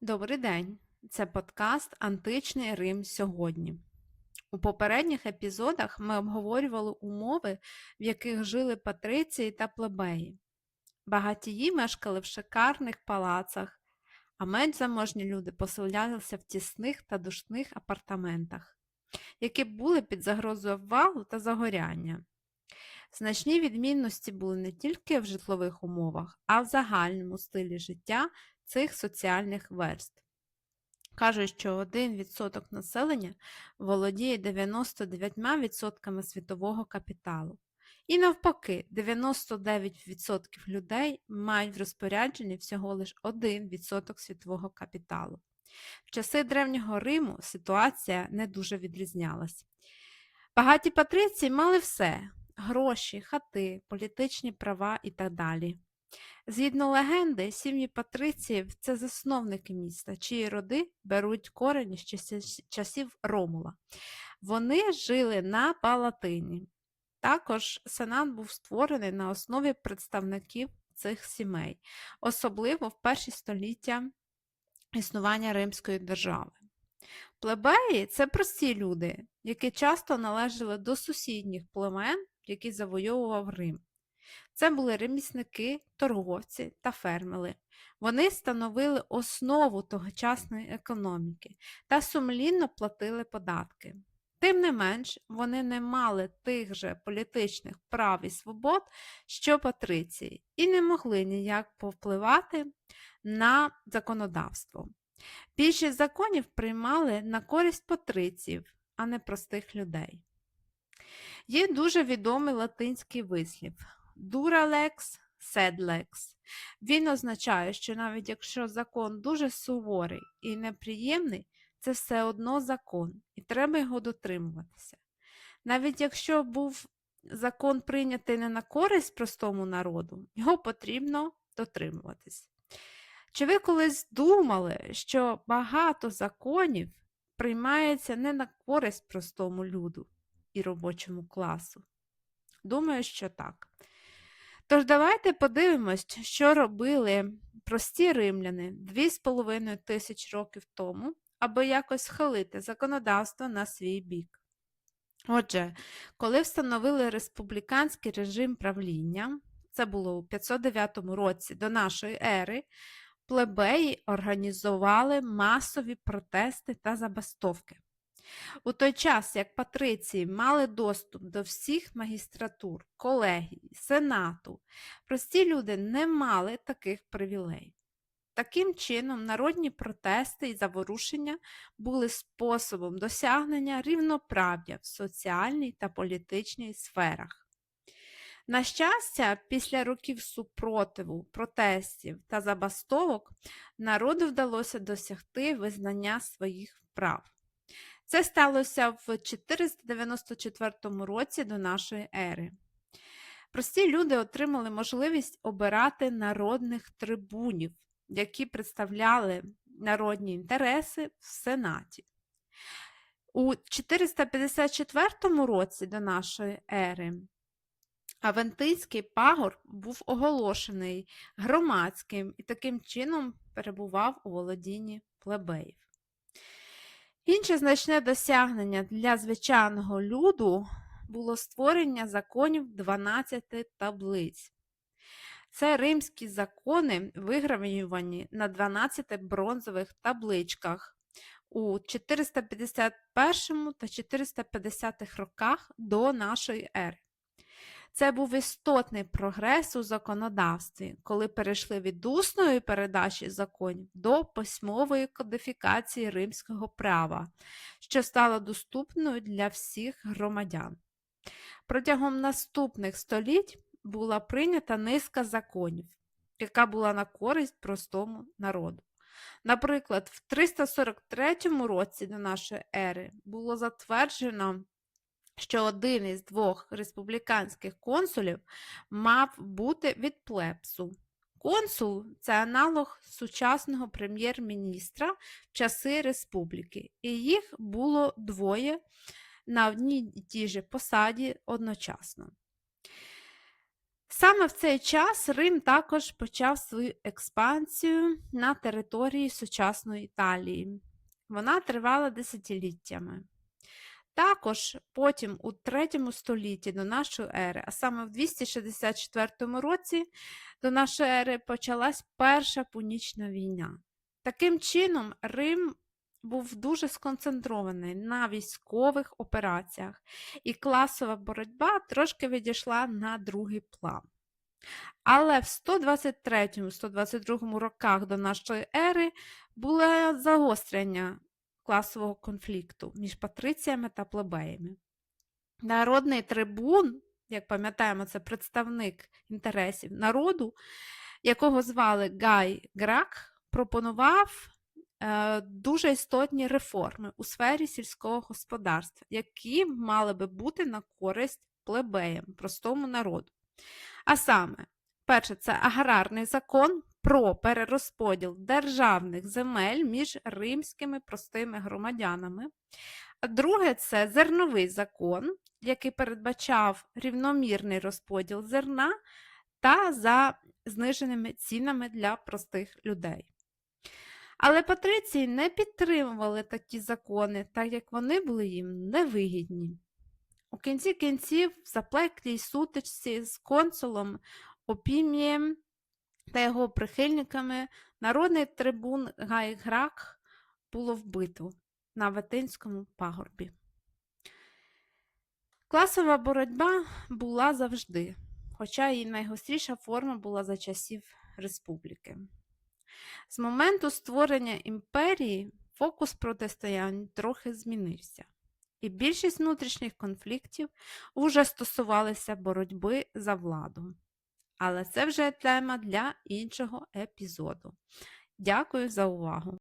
Добрий день! Це подкаст Античний Рим сьогодні. У попередніх епізодах ми обговорювали умови, в яких жили патриції та плебеї. Багатії мешкали в шикарних палацах, а менш заможні люди поселялися в тісних та душних апартаментах, які були під загрозою обвалу та загоряння. Значні відмінності були не тільки в житлових умовах, а в загальному стилі життя цих соціальних верств. Кажуть, що 1% населення володіє 99% світового капіталу. І навпаки, 99% людей мають в розпорядженні всього лише 1% світового капіталу. В часи Древнього Риму ситуація не дуже відрізнялась. Багаті патриції мали все гроші, хати, політичні права і так далі. Згідно легенди, сім'ї патриціїв це засновники міста, чиї роди беруть корені з часів Ромула. Вони жили на Палатині. Також сенат був створений на основі представників цих сімей, особливо в перші століття існування Римської держави. Плебеї це прості люди, які часто належали до сусідніх племен, які завойовував Рим. Це були ремісники, торговці та фермери. Вони становили основу тогочасної економіки та сумлінно платили податки. Тим не менш, вони не мали тих же політичних прав і свобод, що патриції, і не могли ніяк повпливати на законодавство. Більшість законів приймали на користь патриціїв, а не простих людей. Є дуже відомий латинський вислів Dura lex. Він означає, що навіть якщо закон дуже суворий і неприємний, це все одно закон, і треба його дотримуватися. Навіть якщо був закон прийнятий не на користь простому народу, його потрібно дотримуватись. Чи ви колись думали, що багато законів приймається не на користь простому люду і робочому класу? Думаю, що так. Тож давайте подивимось, що робили прості римляни 2,5 тисяч років тому, аби якось схилити законодавство на свій бік. Отже, коли встановили республіканський режим правління, це було у 509 році до нашої ери, плебеї організували масові протести та забастовки. У той час, як патриції мали доступ до всіх магістратур, колегій, сенату, прості люди не мали таких привілей. Таким чином, народні протести і заворушення були способом досягнення рівноправ'я в соціальній та політичній сферах. На щастя, після років супротиву, протестів та забастовок народу вдалося досягти визнання своїх прав. Це сталося в 494 році до нашої ери. Прості люди отримали можливість обирати народних трибунів, які представляли народні інтереси в Сенаті. У 454 році до нашої ери Авентийський пагор був оголошений громадським і таким чином перебував у володінні плебеїв. Інше значне досягнення для звичайного люду було створення законів 12 таблиць. Це римські закони, вигравнювані на 12 бронзових табличках у 451 та 450 роках до нашої ери. Це був істотний прогрес у законодавстві, коли перейшли від усної передачі законів до письмової кодифікації римського права, що стало доступною для всіх громадян. Протягом наступних століть була прийнята низка законів, яка була на користь простому народу. Наприклад, в 343 році до нашої ери було затверджено що один із двох республіканських консулів мав бути від плебсу. Консул це аналог сучасного прем'єр-міністра в часи республіки, і їх було двоє на одній і тій же посаді одночасно. Саме в цей час Рим також почав свою експансію на території сучасної Італії. Вона тривала десятиліттями. Також потім у 3 столітті до нашої ери, а саме в 264 році до нашої ери почалась Перша Пунічна війна. Таким чином, Рим був дуже сконцентрований на військових операціях, і класова боротьба трошки відійшла на другий план. Але в 123-122 роках до нашої ери було загострення класового конфлікту між патриціями та плебеями. Народний трибун, як пам'ятаємо, це представник інтересів народу, якого звали Гай Грак, пропонував е, дуже істотні реформи у сфері сільського господарства, які мали би бути на користь плебеям, простому народу. А саме, перше, це аграрний закон про перерозподіл державних земель між римськими простими громадянами. Друге, це зерновий закон, який передбачав рівномірний розподіл зерна та за зниженими цінами для простих людей. Але патриції не підтримували такі закони, так як вони були їм невигідні. У кінці кінців в запеклій сутичці з консулом Опімієм та його прихильниками народний трибун Гай Грак було вбито на Ветинському пагорбі. Класова боротьба була завжди, хоча її найгостріша форма була за часів республіки. З моменту створення імперії фокус протистоянь трохи змінився, і більшість внутрішніх конфліктів уже стосувалися боротьби за владу. Але це вже тема для іншого епізоду. Дякую за увагу!